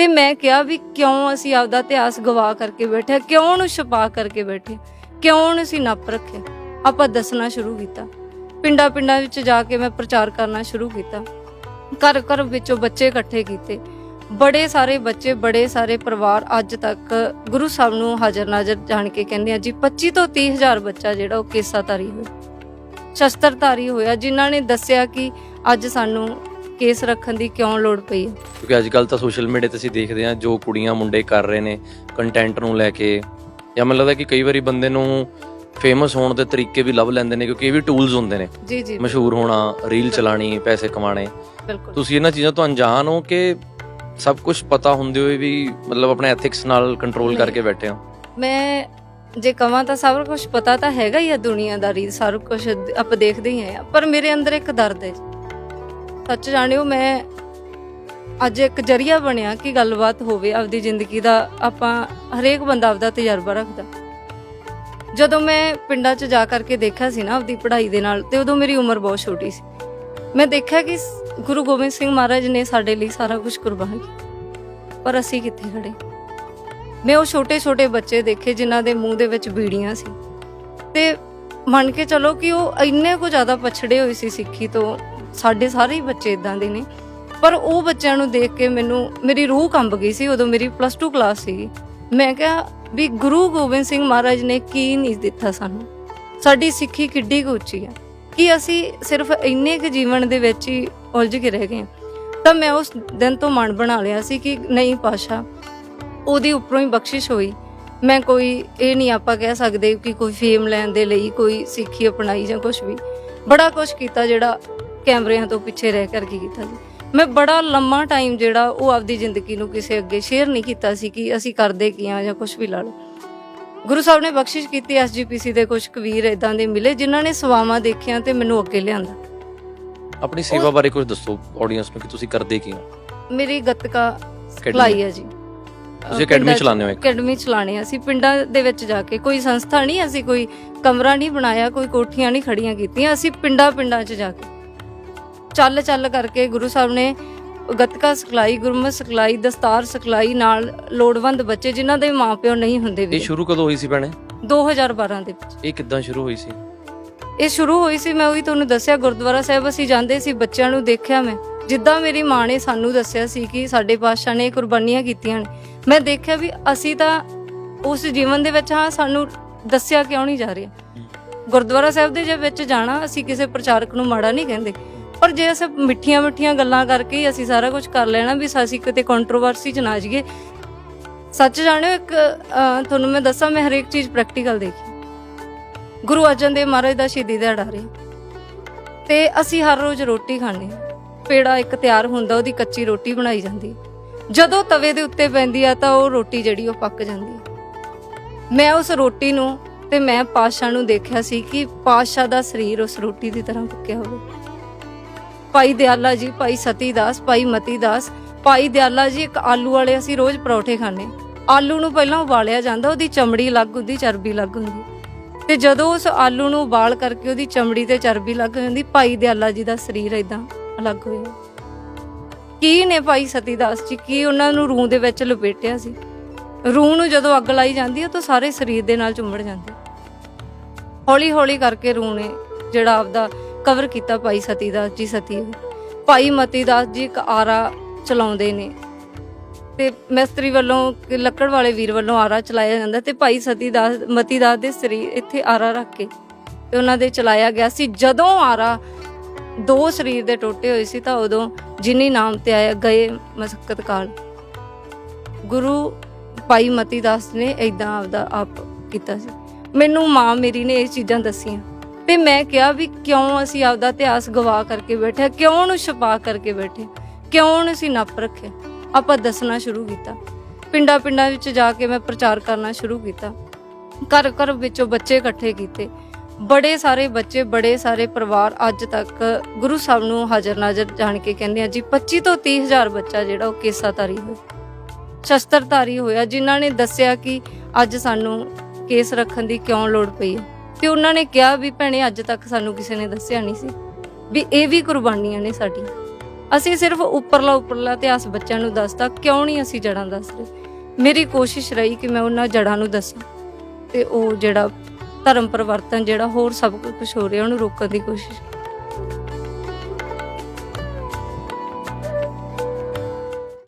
ਤੇ ਮੈਂ ਕਿਹਾ ਵੀ ਕਿਉਂ ਅਸੀਂ ਆਪਦਾ ਇਤਿਹਾਸ ਗਵਾ ਕਰਕੇ ਬੈਠੇ ਹਾਂ? ਕਿਉਂ ਉਹਨੂੰ ਛੁਪਾ ਕਰਕੇ ਬੈਠੇ? ਕਿਉਂ ਉਹਨੂੰ ਅਸੀਂ ਨੱਪ ਰੱਖਿਆ ਆਪਾਂ ਦੱਸਣਾ ਸ਼ੁਰੂ ਕੀਤਾ। ਪਿੰਡਾਂ ਪਿੰਡਾਂ ਵਿੱਚ ਜਾ ਕੇ ਮੈਂ ਪ੍ਰਚਾਰ ਕਰਨਾ ਸ਼ੁਰੂ ਕੀਤਾ। ਘਰ ਘਰ ਵਿੱਚੋਂ ਬੱਚੇ ਇਕੱਠੇ ਕੀਤੇ। ਬੜੇ ਸਾਰੇ ਬੱਚੇ, ਬੜੇ ਸਾਰੇ ਪਰਿਵਾਰ ਅੱਜ ਤੱਕ ਗੁਰੂ ਸਾਹਿਬ ਨੂੰ ਹਾਜ਼ਰ ਨਾਜ਼ਰ ਜਾਣ ਕੇ ਕਹਿੰਦੇ ਆ ਜੀ 25 ਤੋਂ 30 ਹਜ਼ਾਰ ਬੱਚਾ ਜਿਹੜਾ ਉਹ ਕੇਸਾਧਾਰੀ ਹੋਇਆ। ਸ਼ਸਤਰਧਾਰੀ ਹੋਇਆ, ਜਿਨ੍ਹਾਂ ਨੇ ਦੱਸਿਆ ਕਿ ਅੱਜ ਸਾਨੂੰ ਕੇਸ ਰੱਖਣ ਦੀ ਕਿਉਂ ਲੋੜ ਪਈ? ਹੈ ਕਿਉਂਕਿ ਅੱਜ ਕੱਲ ਤਾਂ ਸੋਸ਼ਲ ਮੀਡੀਆ ਤੇ ਅਸੀਂ ਦੇਖਦੇ ਹਾਂ ਜੋ ਕੁੜੀਆਂ ਮੁੰਡੇ ਕਰ ਰਹੇ ਨੇ ਕੰਟੈਂਟ ਨੂੰ ਲੈ ਕੇ। ਜਾਂ ਮੈਨੂੰ ਲੱਗਦਾ ਕਿ ਕਈ ਵਾਰੀ ਬੰਦੇ ਨੂੰ ਫੇਮਸ ਹੋਣ ਦੇ ਤਰੀਕੇ ਵੀ ਲੱਭ ਲੈਂਦੇ ਨੇ ਕਿਉਂਕਿ ਇਹ ਵੀ ਟੂਲਸ ਹੁੰਦੇ ਨੇ। ਜੀ ਜੀ ਮਸ਼ਹੂਰ ਹੋਣਾ ਰੀਲ ਚਲਾਣੀ ਪੈਸੇ ਕਮਾਣੇ ਬਿਲਕੁਲ। ਤੁਸੀਂ ਇਹਨਾਂ ਚੀਜ਼ਾਂ ਤੋਂ ਅਣਜਾਣ ਹੋ ਕਿ ਸਭ ਕੁਝ ਪਤਾ ਹੁੰਦੇ ਹੋਏ ਵੀ ਮਤਲਬ ਆਪਣੇ ਐਥਿਕਸ ਨਾਲ ਕੰਟਰੋਲ। ਕਰਕੇ ਬੈਠੇ ਹੋ? ਮੈਂ ਜੇ ਕਹਾਂ ਤਾਂ ਸਭ ਕੁਝ ਪਤਾ ਤਾਂ ਹੈਗਾ ਹੀ ਆ ਦੁਨੀਆਦਾਰੀ ਸਾਰਾ ਕੁਝ ਆਪਾਂ ਦੇਖਦੇ ਹੀ ਆ। ਪਰ ਮੇਰੇ ਅੰਦਰ ਇੱਕ ਦਰਦ ਹੈ ਸੱਚ ਜਾਣਿਓ, ਮੈਂ ਅੱਜ ਇੱਕ ਜਰੀਆ ਬਣਿਆ ਕਿ ਗੱਲਬਾਤ ਹੋਵੇ ਆਪਦੀ ਜ਼ਿੰਦਗੀ ਦਾ। ਆਪਾਂ ਹਰੇਕ ਬੰਦਾ ਆਪਦਾ ਤਜਰਬਾ ਰੱਖਦਾ। ਜਦੋਂ ਮੈਂ ਪਿੰਡਾਂ 'ਚ ਜਾ ਕਰਕੇ ਦੇਖਿਆ ਸੀ ਨਾ ਆਪਦੀ ਪੜ੍ਹਾਈ ਦੇ ਨਾਲ, ਤੇ ਉਦੋਂ ਮੇਰੀ ਉਮਰ ਬਹੁਤ ਛੋਟੀ ਸੀ। ਮੈਂ ਦੇਖਿਆ ਕਿ ਗੁਰੂ ਗੋਬਿੰਦ ਸਿੰਘ ਮਹਾਰਾਜ ਨੇ ਸਾਡੇ ਲਈ ਸਾਰਾ ਕੁਝ ਕੁਰਬਾਨ ਕੀਤਾ। ਪਰ ਅਸੀਂ ਕਿੱਥੇ ਖੜੇ ਮੈਂ ਉਹ ਛੋਟੇ ਛੋਟੇ ਬੱਚੇ ਦੇਖੇ ਜਿਨ੍ਹਾਂ ਦੇ ਮੂੰਹ ਦੇ ਵਿੱਚ ਬੀੜੀਆਂ ਸੀ। ਤੇ ਮੰਨ ਕੇ ਚਲੋ ਕਿ ਉਹ ਇੰਨੇ ਕੁ ਜ਼ਿਆਦਾ ਪਛੜੇ ਹੋਏ ਸੀ ਸਿੱਖੀ ਤੋਂ ਸਾਡੇ ਸਾਰੇ ਹੀ ਬੱਚੇ ਇਦਾਂ ਦੇ ਨੇ। ਪਰ ਉਹ ਬੱਚਿਆਂ ਨੂੰ ਦੇਖ ਕੇ ਮੈਨੂੰ, ਮੇਰੀ ਰੂਹ ਕੰਬ ਗਈ ਸੀ ਉਦੋਂ ਮੇਰੀ ਪਲੱਸ 2 ਕਲਾਸ ਸੀ ਮੈਂ ਕਿਹਾ ਵੀ ਗੁਰੂ ਗੋਬਿੰਦ ਸਿੰਘ ਮਹਾਰਾਜ ਨੇ ਕੀ ਨਹੀਂ ਦਿੱਤਾ ਸਾਨੂੰ? ਸਾਡੀ ਸਿੱਖੀ ਕਿੱਡੀ ਕੁ ਉੱਚੀ ਹੈ ਕਿ ਅਸੀਂ ਸਿਰਫ ਇੰਨੇ ਕੁ ਜੀਵਨ ਦੇ ਵਿੱਚ ਹੀ ਉਲਝ ਕੇ ਰਹਿ ਗਏ ਤਾਂ ਮੈਂ ਉਸ ਦਿਨ ਤੋਂ ਮਨ ਬਣਾ ਲਿਆ ਸੀ ਕਿ ਨਹੀਂ ਪਾਸ਼ਾ, ਉਹਦੀ ਉੱਪਰੋਂ ਹੀ ਬਖਸ਼ਿਸ਼ ਹੋਈ। ਮੈਂ ਕੋਈ, ਇਹ ਨਹੀਂ ਆਪਾਂ ਕਹਿ ਸਕਦੇ ਕਿ ਕੋਈ ਫੇਮ ਲੈਣ ਦੇ ਲਈ ਕੋਈ ਸਿੱਖੀ ਅਪਣਾਈ ਜਾਂ ਕੁਝ ਵੀ। ਬੜਾ ਕੁਝ ਕੀਤਾ ਜਿਹੜਾ ਕੈਮਰਿਆਂ ਤੋਂ ਪਿੱਛੇ ਰਹਿ ਕਰਕੇ ਕੀਤਾ ਜੀ? ਮੈਂ ਬੜਾ ਲੰਮਾ ਟਾਈਮ ਜਿਹੜਾ ਉਹ ਆਪਦੀ ਜ਼ਿੰਦਗੀ ਨੂੰ ਕਿਸੇ ਅੱਗੇ ਸ਼ੇਅਰ ਨਹੀਂ ਕੀਤਾ ਸੀ ਕਿ ਅਸੀਂ ਕਰਦੇ ਕੀ ਆ ਜਾਂ ਕੁਝ ਵੀ ਲਾ ਲਓ। ਗੁਰੂ ਸਾਹਿਬ ਨੇ ਬਖਸ਼ਿਸ਼ ਕੀਤੀ ਐਸਜੀਪੀਸੀ ਦੇ ਕੁਝ ਕਵੀਰ ਇਦਾਂ ਦੇ ਮਿਲੇ ਜਿਨ੍ਹਾਂ ਨੇ ਸਵਾਵਾਂ ਦੇਖੀਆਂ ਤੇ ਮੈਨੂੰ ਅੱਗੇ ਲਿਆਂਦਾ। ਆਪਣੀ ਸੇਵਾ ਬਾਰੇ ਕੁਝ ਦੱਸੋ ਆਡੀਅנס ਨੂੰ ਕਿ ਤੁਸੀਂ ਕਰਦੇ ਕੀ ਹੋ? ਮੇਰੀ ਗੱਤਕਾ ਸਿਖਲਾਈ ਹੈ ਜੀ। ਤੁਸੀਂ ਅਕੈਡਮੀ ਚਲਾਉਂਦੇ ਹੋ ਅਕੈਡਮੀ ਚਲਾਣੇ ਆ। ਅਸੀਂ ਪਿੰਡਾਂ ਦੇ ਵਿੱਚ ਜਾ ਕੇ ਕੋਈ ਸੰਸਥਾ ਨਹੀਂ ਅਸੀਂ ਕੋਈ ਕਮਰਾ ਨਹੀਂ ਬਣਾਇਆ ਕੋਈ ਕੋਠੀਆਂ ਨਹੀਂ ਖੜੀਆਂ ਕੀਤੀਆਂ ਅਸੀਂ ਪਿੰਡਾਂ ਪਿੰਡਾਂ 'ਚ ਜਾ ਕੇ। ਚੱਲ ਚੱਲ ਕਰਕੇ ਗੁਰੂ ਸਾਹਿਬ ਨੇ ਗੱਤਕਾ ਸਿਖਲਾਈ ਗੁਰਮਤਿ ਸਿਖਲਾਈ ਦਸਤਾਰ ਸਿਖਲਾਈ ਨਾਲ ਲੋੜਵੰਦ ਬੱਚੇ ਜਿਨ੍ਹਾਂ ਦੇ ਮਾਪਿਓ ਨਹੀਂ ਹੁੰਦੇ ਇਹ ਵੀ। ਸ਼ੁਰੂ ਕਦੋਂ ਹੋਈ ਸੀ ਭੈਣੇ? 2012 ਦੇ ਵਿੱਚ। ਇਹ ਕਿੱਦਾਂ ਸ਼ੁਰੂ ਹੋਈ ਸੀ? ਇਹ ਸ਼ੁਰੂ ਹੋਈ ਸੀ ਮੈਂ ਉਹੀ ਤੁਹਾਨੂੰ ਦੱਸਿਆ ਗੁਰਦੁਆਰਾ ਸਾਹਿਬ ਅਸੀਂ ਜਾਂਦੇ ਸੀ ਬੱਚਿਆਂ ਨੂੰ ਦੇਖਿਆ ਮੈਂ। ਜਿੱਦਾਂ ਮੇਰੀ ਮਾਂ ਨੇ ਸਾਨੂੰ ਦੱਸਿਆ ਸੀ ਕਿ ਸਾਡੇ ਪਾਤਸ਼ਾਹ ਨੇ ਕੁਰਬਾਨੀਆਂ ਕੀਤੀਆਂ ਨੇ। ਮੈਂ ਦੇਖਿਆ ਵੀ ਅਸੀਂ ਤਾਂ ਉਸ ਜੀਵਨ ਦੇ ਵਿੱਚ ਹਾਂ ਸਾਨੂੰ ਦੱਸਿਆ ਕਿਉਂ ਨਹੀਂ ਜਾ ਰਿਹਾ। ਗੁਰਦੁਆਰਾ ਸਾਹਿਬ ਦੇ ਜੇ ਵਿੱਚ ਜਾਣਾ ਅਸੀਂ ਕਿਸੇ ਪ੍ਰਚਾਰਕ ਨੂੰ ਮਾੜਾ ਨਹੀਂ ਕਹਿੰਦੇ। ਪਰ ਜੇ ਅਸੀਂ ਮਿੱਠੀਆਂ ਮਿੱਠੀਆਂ ਗੱਲਾਂ ਕਰਕੇ ਹੀ ਅਸੀਂ ਸਾਰਾ ਕੁਝ ਕਰ ਲੈਣਾ ਵੀ ਅਸੀਂ ਕਿਤੇ ਕੰਟਰੋਵਰਸੀ ਚ ਨਾ ਜਾਈਏ। ਸੱਚ ਜਾਣਿਓ ਇੱਕ ਅਹ, ਤੁਹਾਨੂੰ ਮੈਂ ਦੱਸਾਂ ਮੈਂ ਹਰੇਕ ਚੀਜ਼ ਪ੍ਰੈਕਟੀਕਲ ਦੇਖੀ। ਗੁਰੂ ਅਰਜਨ ਦੇਵ ਮਹਾਰਾਜ ਦਾ ਸ਼ਹੀਦੀ ਦਿਹਾੜਾ ਰਿਹਾ। ਤੇ ਅਸੀਂ ਹਰ ਰੋਜ਼ ਰੋਟੀ ਖਾਂਦੇ ਹਾਂ। ਪੇੜਾ ਇੱਕ ਤਿਆਰ ਹੁੰਦਾ ਉਹਦੀ ਕੱਚੀ ਰੋਟੀ ਬਣਾਈ ਜਾਂਦੀ। ਜਦੋਂ ਤਵੇ ਦੇ ਉੱਤੇ ਪੈਂਦੀ ਆ ਤਾਂ ਉਹ ਰੋਟੀ ਜਿਹੜੀ ਉਹ ਪੱਕ ਜਾਂਦੀ ਹੈ ਮੈਂ ਉਸ ਰੋਟੀ ਨੂੰ ਤੇ ਮੈਂ ਪਾਸ਼ਾ ਨੂੰ ਦੇਖਿਆ ਸੀ ਕਿ ਪਾਸ਼ਾ ਦਾ ਸਰੀਰ ਉਸ ਰੋਟੀ ਦੀ ਤਰ੍ਹਾਂ ਪੱਕਿਆ ਹੋਵੇ। ਭਾਈ ਦਿਆਲਾ ਜੀ, ਭਾਈ ਸਤੀ ਦਾਸ ਭਾਈ ਮਤੀ ਦਾਸ ਭਾਈ ਦਿਆਲਾ ਜੀ, ਇੱਕ ਆਲੂ ਵਾਲੇ ਅਸੀਂ ਰੋਜ਼ ਪਰੌਠੇ ਖਾਂਦੇ ਆਲੂ ਨੂੰ ਪਹਿਲਾਂ ਉਬਾਲਿਆ ਜਾਂਦਾ, ਉਹਦੀ ਚਮੜੀ ਅਲੱਗ ਹੁੰਦੀ, ਚਰਬੀ ਅਲੱਗ ਹੁੰਦੀ। ਤੇ ਜਦੋਂ ਉਸ ਆਲੂ ਨੂੰ ਉਬਾਲ ਕਰਕੇ ਉਹਦੀ ਚਮੜੀ ਤੇ ਚਰਬੀ ਲੱਗ ਜਾਂਦੀ, ਭਾਈ ਦਿਆਲਾ ਜੀ ਦਾ ਸਰੀਰ ਇਦਾਂ ਅਲੱਗ ਹੋਇਆ ਕੀ ਨੇ ਭਾਈ ਸਤੀਦਾਸ ਜੀ, ਕੀ ਉਹਨਾਂ ਨੂੰ ਰੂਹ ਦੇ ਵਿੱਚ ਲਪੇਟਿਆ ਸੀ? ਰੂਹ ਨੂੰ ਜਦੋਂ ਅੱਗ ਲਾਈ ਜਾਂਦੀ ਹੈ ਤਾਂ ਸਾਰੇ ਸਰੀਰ ਦੇ ਨਾਲ ਚੁੰਮੜ ਜਾਂਦੇ। ਹੌਲੀ ਹੌਲੀ ਕਰਕੇ ਰੂਹ ਨੇ ਜਿਹੜਾ ਆਪਦਾ ਕਵਰ ਕੀਤਾ ਭਾਈ ਸਤੀ ਦਾਸ ਜੀ ਸਤੀ ਭਾਈ ਮਤੀ ਦਾਸ ਜੀ ਇੱਕ ਆਰਾ ਚਲਾਉਂਦੇ ਨੇ। ਤੇ ਮਿਸਤਰੀ ਵੱਲੋਂ ਲੱਕੜ ਵਾਲੇ ਵੀਰ ਵੱਲੋਂ ਆਰਾ ਚਲਾਇਆ ਜਾਂਦਾ ਤੇ ਭਾਈ ਸਤੀ ਦਾਸ, ਮਤੀ ਦਾਸ ਦੇ ਸਰੀਰ ਇੱਥੇ ਆਰਾ ਰੱਖ ਕੇ ਤੇ ਉਹਨਾਂ ਦੇ ਚਲਾਇਆ ਗਿਆ ਸੀ। ਜਦੋਂ ਆਰਾ ਦੋ ਸਰੀਰ ਦੇ ਟੋਟੇ ਹੋਏ ਸੀ ਤਾਂ ਉਦੋਂ ਜਿਨੀ ਨਾਮ ਤੇ ਆਇਆ ਗਏ ਮਸਕਤ ਕਾਲ। ਗੁਰੂ ਭਾਈ ਮਤੀ ਦਾਸ ਨੇ ਇਦਾਂ ਆਪਦਾ ਆਪ ਕੀਤਾ ਸੀ। ਮੈਨੂੰ ਮਾਂ ਮੇਰੀ ਨੇ ਇਹ ਚੀਜ਼ਾਂ ਦੱਸੀਆਂ। ਤੇ ਮੈਂ ਕਿਹਾ ਵੀ ਕਿਉਂ ਅਸੀਂ ਆਪਦਾ ਇਤਿਹਾਸ ਗਵਾ ਕਰਕੇ ਬੈਠੇ ਕਿਉਂ ਉਹਨੂੰ ਛੁਪਾ ਕਰਕੇ ਬੈਠੇ ਕਿਉਂ ਉਹਨੂੰ ਅਸੀਂ ਨੱਪ ਰੱਖਿਆ ਆਪਾਂ ਦੱਸਣਾ ਸ਼ੁਰੂ ਕੀਤਾ। ਪਿੰਡਾਂ ਪਿੰਡਾਂ ਵਿੱਚ ਜਾ ਕੇ ਮੈਂ ਪ੍ਰਚਾਰ ਕਰਨਾ ਸ਼ੁਰੂ ਕੀਤਾ। ਘਰ ਘਰ ਵਿੱਚੋਂ ਬੱਚੇ ਇਕੱਠੇ ਕੀਤੇ। ਬੜੇ ਸਾਰੇ ਬੱਚੇ, ਬੜੇ ਸਾਰੇ ਪਰਿਵਾਰ ਅੱਜ ਤੱਕ ਗੁਰੂ ਸਾਹਿਬ ਨੂੰ ਹਾਜ਼ਰ ਨਾਜ਼ਰ ਜਾਣ ਕੇ ਕਹਿੰਦੇ ਆ ਜੀ 25 ਤੋਂ 30 ਹਜ਼ਾਰ ਬੱਚਾ ਜਿਹੜਾ ਉਹ ਕੇਸਾਧਾਰੀ ਹੋਇਆ। ਸ਼ਸਤਰਧਾਰੀ ਹੋਇਆ, ਜਿਨ੍ਹਾਂ ਨੇ ਦੱਸਿਆ ਕਿ ਅੱਜ ਸਾਨੂੰ ਕੇਸ ਰੱਖਣ ਦੀ ਕਿਉਂ ਲੋੜ ਪਈ ਹੈ? ਤੇ ਉਹਨਾਂ ਨੇ ਕਿਹਾ ਵੀ ਭੈਣੇ ਅੱਜ ਤੱਕ ਸਾਨੂੰ ਕਿਸੇ ਨੇ ਦੱਸਿਆ ਨਹੀਂ ਸੀ ਵੀ ਇਹ ਵੀ ਕੁਰਬਾਨੀਆਂ ਨੇ ਸਾਡੀਆਂ ਅਸੀਂ ਸਿਰਫ ਉੱਪਰਲਾ ਉੱਪਰਲਾ ਇਤਿਹਾਸ ਬੱਚਿਆਂ ਨੂੰ ਦੱਸਦਾ, ਕਿਉਂ ਨਹੀਂ ਅਸੀਂ ਜੜਾਂ ਦੱਸ ਰਹੇ? ਮੇਰੀ ਕੋਸ਼ਿਸ਼ ਰਹੀ ਕਿ ਮੈਂ ਉਹਨਾਂ ਜੜਾਂ ਨੂੰ ਦੱਸਾਂ ਤੇ ਉਹ ਜਿਹੜਾ ਧਰਮ ਪਰਿਵਰਤਨ ਜਿਹੜਾ ਹੋਰ ਸਭ ਕੁਝ ਹੋ ਰਿਹਾ, ਉਹਨੂੰ ਰੋਕਣ ਦੀ ਕੋਸ਼ਿਸ਼